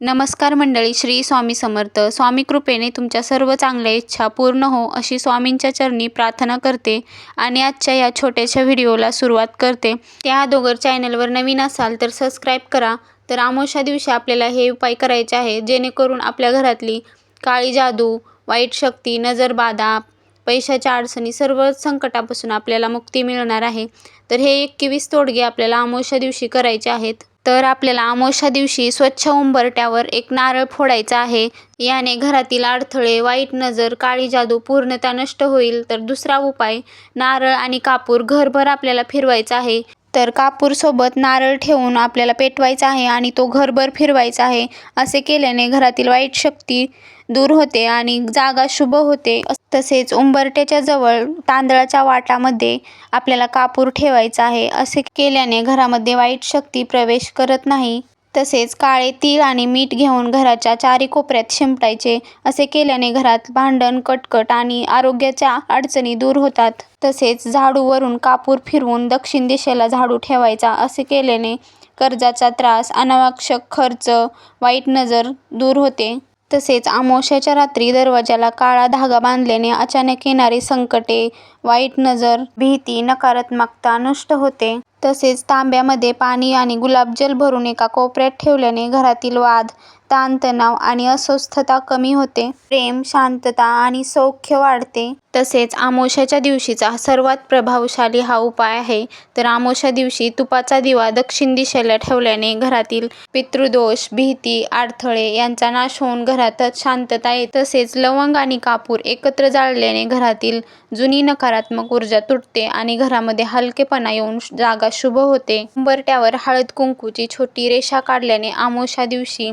नमस्कार मंडळी श्री स्वामी समर्थ. स्वामी कृपेने तुमच्या सर्व चांगल्या इच्छा पूर्ण हो अशी स्वामींच्या चरणी प्रार्थना करते आणि आजच्या या छोट्याशा व्हिडिओला सुरुवात करते. त्या अगोदर चॅनलवर नवीन असाल तर सबस्क्राईब करा. तर आमोशा दिवशी आपल्याला हे उपाय करायचे आहे जेणेकरून आपल्या घरातली काळी जादू वाईट शक्ती नजरबाधा पैशाच्या अडचणी सर्व संकटापासून आपल्याला मुक्ती मिळणार आहे. तर हे एकवीस तोडगे आपल्याला आमोशा दिवशी करायचे आहेत. तर आपल्याला अमावस्या दिवशी स्वच्छ उंबरट्यावर एक नारळ फोडायचा आहे. याने घरातील अडथळे वाईट नजर काळी जादू पूर्णतः नष्ट होईल. तर दुसरा उपाय नारळ आणि कापूर घरभर आपल्याला फिरवायचा आहे. तर कापूरसोबत नारळ ठेवून आपल्याला पेटवायचा आहे आणि तो घरभर फिरवायचा आहे. असे केल्याने घरातील वाईट शक्ती दूर होते आणि जागा शुभ होते तसेच उंबरट्याच्या जवळ तांदळाच्या वाटामध्ये आपल्याला कापूर ठेवायचा आहे. असे केल्याने घरामध्ये वाईट शक्ती प्रवेश करत नाही. तसेच काळे तीळ आणि मीठ घेऊन घराच्या चारी कोपऱ्यात शिंपटायचे असे केल्याने घरात भांडण कटकट आणि आरोग्याच्या अडचणी दूर होतात. तसेच झाडूवरून कापूर फिरवून दक्षिण दिशेला झाडू ठेवायचा. असे केल्याने कर्जाचा त्रास अनावश्यक खर्च वाईट नजर दूर होते. तसेच अमावस्याच्या रात्री दरवाजाला काळा धागा बांधल्याने अचानक येणारी संकटे वाईट नजर भीती नकारात्मकता नष्ट होते. तसेच तांब्यामध्ये पाणी आणि गुलाबजल भरून एका कोपऱ्यात ठेवल्याने घरातील वाद ताणतणाव आणि अस्वस्थता कमी होते. प्रेम शांतता आणि सौख्य वाढते. तसेच आमोशाच्या दिवशीचा सर्वात प्रभावशाली हा उपाय आहे. तर आमोशा दिवशी तुपाचा दिवा दक्षिण दिशेला ठेवल्याने घरातील पितृदोष भीती अडथळे यांचा नाश होऊन घरातच शांतता येते. तसेच लवंग आणि कापूर एकत्र जाळल्याने घरातील जुनी नकारात्मक ऊर्जा तुटते आणि घरामध्ये हलकेपणा येऊन जागा शुभ होते. उंबरट्यावर हळद कुंकूची छोटी रेषा काढल्याने आमोशा दिवशी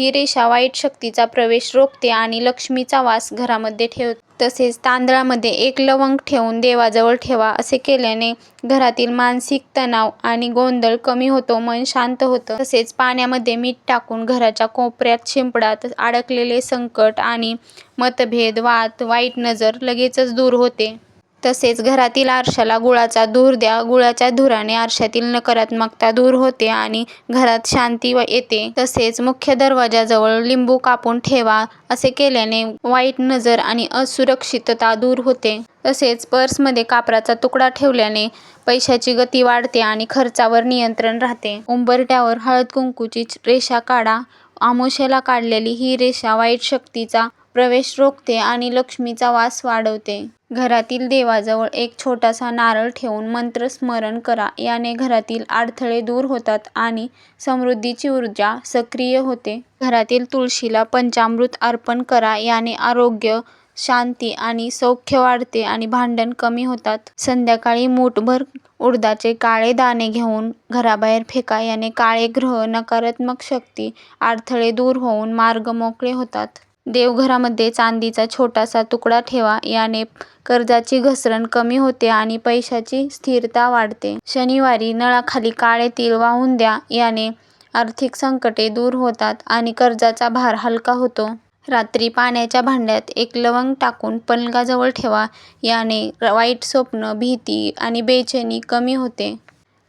ही रेषा वाईट शक्तीचा प्रवेश रोखते आणि लक्ष्मीचा वास घरामध्ये ठेव तसेच तांदळामध्ये एक लवंग ठेवून देवाजवळ ठेवा असे केल्याने घरातील मानसिक तणाव आणि गोंधळ कमी होतो मन शांत होतं. तसेच पाण्यामध्ये मीठ टाकून घराच्या कोपऱ्यात शिंपडात अडकलेले संकट आणि मतभेद वाद वाईट नजर लगेचच दूर होते. तसेच घरातील आरशाला गुळाचा धूर द्या. गुळाच्या धुराने आरशातील नकारात्मकता दूर होते आणि घरात शांती येते. तसेच मुख्य दरवाजाजवळ लिंबू कापून ठेवा असे केल्याने वाईट नजर आणि असुरक्षितता दूर होते. तसेच पर्समध्ये कापराचा तुकडा ठेवल्याने पैशाची गती वाढते आणि खर्चावर नियंत्रण राहते. उंबरट्यावर हळद कुंकूची रेषा काढा. आमोशेला काढलेली ही रेषा वाईट शक्तीचा प्रवेश रोखते आणि लक्ष्मीचा वास वाढवते. घरातील देवाजवळ एक छोटासा नारळ ठेवून मंत्र स्मरण करा. याने घरातील अडथळे दूर होतात आणि समृद्धीची ऊर्जा सक्रिय होते. घरातील तुळशीला पंचामृत अर्पण करा. याने आरोग्य शांती आणि सौख्य वाढते आणि भांडण कमी होतात. संध्याकाळी मूठभर उडदाचे काळे दाणे घेऊन घराबाहेर फेका. याने काळे ग्रह नकारात्मक शक्ती अडथळे दूर होऊन मार्ग मोकळे होतात. देवघरामध्ये चांदीचा छोटासा तुकडा ठेवा. याने कर्जाची घसरण कमी होते आणि पैशाची स्थिरता वाढते. शनिवारी नळाखाली काळे तीळ वाहून द्या. याने आर्थिक संकटे दूर होतात आणि कर्जाचा भार हलका होतो. रात्री पाण्याच्या भांड्यात एक लवंग टाकून पलंगाजवळ ठेवा. याने वाईट स्वप्न भीती आणि बेचैनी कमी होते.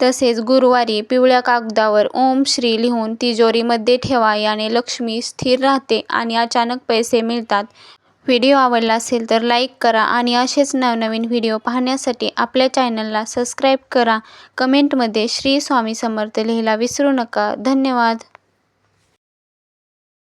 तसेच गुरुवारी पिवळ्या कागदावर ओम श्री लिहून तिजोरीमध्ये ठेवा याने लक्ष्मी स्थिर राहते आणि अचानक पैसे मिळतात. व्हिडिओ आवडला असेल तर लाईक करा आणि असेच नवनवीन व्हिडिओ पाहण्यासाठी आपल्या चॅनलला सबस्क्राईब करा. कमेंटमध्ये श्री स्वामी समर्थ लिहिला विसरू नका. धन्यवाद.